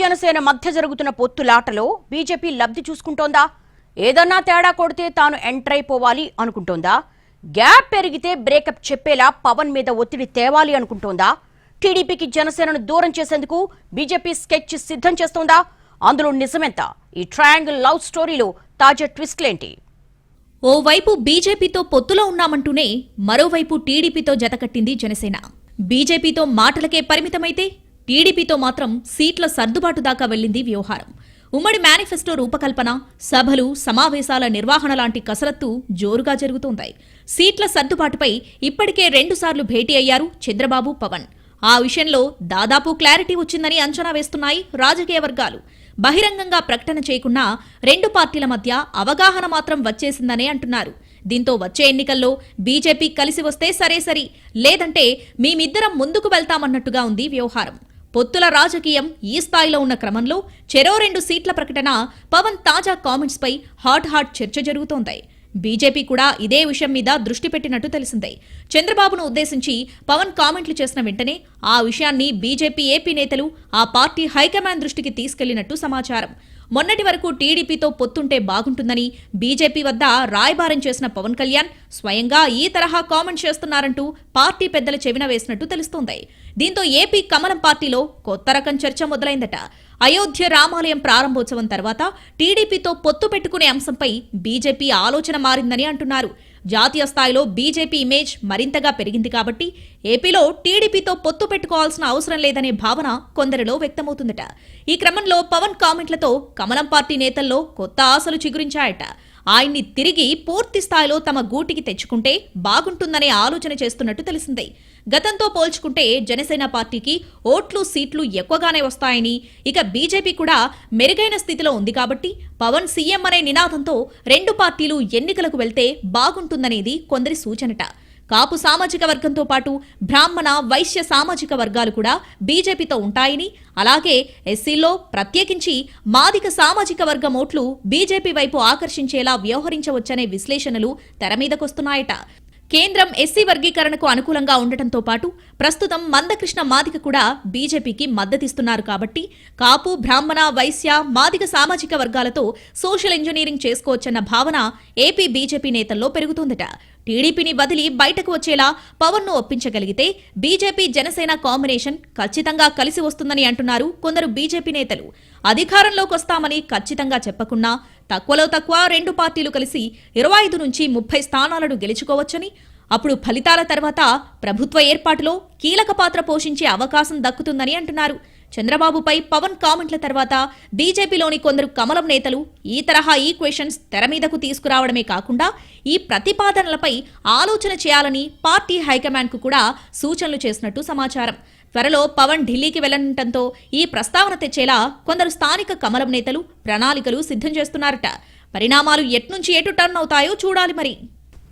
జనసేన మధ్య జరుగుతున్న పొత్తులాటలో బీజేపీ లబ్ధి చూసుకుంటోందా? ఏదన్నా తేడా కొడితే తాను ఎంటర్ అయిపోవాలి అనుకుంటోందా? గ్యాప్ పెరిగితే బ్రేకప్ చెప్పేలా పవన్ మీద ఒత్తిడి తేవాలి అనుకుంటోందా? టీడీపీకి జనసేనను దూరం చేసేందుకు బీజేపీ స్కెచ్ సిద్ధం చేస్తోందా? అందులో నిజమెంత? ఈ ట్రయాంగిల్ లవ్ స్టోరీలో తాజా ట్విస్ట్లేంటి? ఓవైపు బీజేపీతో పొత్తులో ఉన్నామంటూనే మరోవైపు టీడీపీతో జతకట్టింది జనసేన. బీజేపీతో మాటలకే పరిమితమైతే టీడీపీతో మాత్రం సీట్ల సర్దుబాటు దాకా వెళ్ళింది వ్యవహారం. ఉమ్మడి మేనిఫెస్టో రూపకల్పన సభలు సమావేశాల నిర్వహణ లాంటి కసరత్తు జోరుగా జరుగుతోంది. సీట్ల సర్దుబాటుపై ఇప్పటికే రెండుసార్లు భేటీ అయ్యారు చంద్రబాబు పవన్. ఆ విషయంలో దాదాపు క్లారిటీ వచ్చిందని అంచనా వేస్తున్నాయి రాజకీయ వర్గాలు. బహిరంగంగా ప్రకటన చేయకుండా రెండు పార్టీల మధ్య అవగాహన మాత్రం వచ్చేసిందనే అంటున్నారు. దీంతో వచ్చే ఎన్నికల్లో బీజేపీ కలిసి వస్తే సరే సరి లేదంటే మేమిద్దరం ముందుకు వెళ్తామన్నట్టుగా ఉంది వ్యవహారం. పొత్తుల రాజకీయం ఈ స్థాయిలో ఉన్న క్రమంలో చెరో రెండు సీట్ల ప్రకటన పవన్ తాజా కామెంట్స్పై హాట్ హాట్ చర్చ జరుగుతోంది. బీజేపీ కూడా ఇదే విషయం మీద దృష్టి పెట్టినట్టు తెలిసిందే. చంద్రబాబును ఉద్దేశించి పవన్ కామెంట్లు చేసిన వెంటనే ఆ విషయాన్ని బీజేపీ ఏపీ నేతలు ఆ పార్టీ హైకమాండ్ దృష్టికి తీసుకెళ్ళినట్టు సమాచారం. మొన్నటి వరకు టీడీపీతో పొత్తుంటే బాగుంటుందని బీజేపీ వద్ద రాయబారం చేసిన పవన్ కళ్యాణ్ స్వయంగా ఈ తరహా కామెంట్ చేస్తున్నారంటూ పార్టీ పెద్దల చెవిన వేసినట్టు తెలుస్తోంది. దీంతో ఏపీ కమలం పార్టీలో కొత్త రకం చర్చ మొదలైందట. అయోధ్య రామాలయం ప్రారంభోత్సవం తర్వాత టీడీపీతో పొత్తు పెట్టుకునే అంశంపై బీజేపీ ఆలోచన మారిందని అంటున్నారు. జాతీయ స్థాయిలో బీజేపీ ఇమేజ్ మరింతగా పెరిగింది కాబట్టి ఏపీలో టీడీపీతో పొత్తు పెట్టుకోవాల్సిన అవసరం లేదనే భావన కొందరిలో వ్యక్తమవుతుందట. ఈ క్రమంలో పవన్ కామెంట్లతో కమలం పార్టీ నేతల్లో కొత్త ఆశలు చిగురించాయట. ఆయన్ని తిరిగి పూర్తి స్థాయిలో తమ గూటికి తెచ్చుకుంటే బాగుంటుందనే ఆలోచన చేస్తున్నట్టు తెలిసిందే. గతంతో పోల్చుకుంటే జనసేన పార్టీకి ఓట్లు సీట్లు ఎక్కువగానే వస్తాయని ఇక బీజేపీ కూడా మెరుగైన స్థితిలో ఉంది కాబట్టి పవన్ సీఎం అనే నినాదంతో రెండు పార్టీలు ఎన్నికలకు వెళ్తే బాగుంటుందనేది కొందరి సూచనట. కాపు సామాజిక వర్గంతో పాటు బ్రాహ్మణ వైశ్య సామాజిక వర్గాలు కూడా బీజేపీతో ఉంటాయని అలాగే ఎస్సీలో ప్రత్యేకించి మాదిక సామాజిక వర్గం ఓట్లు బీజేపీ వైపు ఆకర్షించేలా వ్యవహరించవచ్చనే విశ్లేషణలు తెరమీదకొస్తున్నాయట కేంద్రం ఎస్సీ వర్గీకరణకు అనుకూలంగా ఉండటంతో పాటు ప్రస్తుతం మందకృష్ణ మాదిక కూడా బీజేపీకి మద్దతిస్తున్నారు కాబట్టి కాపు బ్రాహ్మణ వైశ్య మాదిక సామాజిక వర్గాలతో సోషల్ ఇంజనీరింగ్ చేసుకోవచ్చన్న భావన ఏపీ బీజేపీ నేతల్లో పెరుగుతోందట. టీడీపీని వదిలి బయటకు వచ్చేలా పవన్ను ఒప్పించగలిగితే బీజేపీ జనసేన కాంబినేషన్ ఖచ్చితంగా కలిసి వస్తుందని అంటున్నారు కొందరు బీజేపీ నేతలు. అధికారంలోకి వస్తామని ఖచ్చితంగా చెప్పకున్నా తక్కువలో తక్కువ రెండు పార్టీలు కలిసి ఇరవై ఐదు నుంచి ముప్పై స్థానాలను గెలుచుకోవచ్చని అప్పుడు ఫలితాల తర్వాత ప్రభుత్వ ఏర్పాటులో కీలక పాత్ర పోషించే అవకాశం దక్కుతుందని అంటున్నారు. చంద్రబాబుపై పవన్ కామెంట్ల తర్వాత బీజేపీలోని కొందరు కమలం నేతలు ఈ తరహా ఈక్వేషన్స్ తెర మీదకు తీసుకురావడమే కాకుండా ఈ ప్రతిపాదనలపై ఆలోచన చేయాలని పార్టీ హైకమాండ్కు కూడా సూచనలు చేసినట్టు సమాచారం. త్వరలో పవన్ ఢిల్లీకి వెళ్ళనుండటంతో ఈ ప్రస్తావన తెచ్చేలా కొందరు స్థానిక కమలం నేతలు ప్రణాళికలు సిద్ధం చేస్తున్నారట. పరిణామాలు ఎట్నుంచి ఎటు టర్న్ అవుతాయో చూడాలి మరి.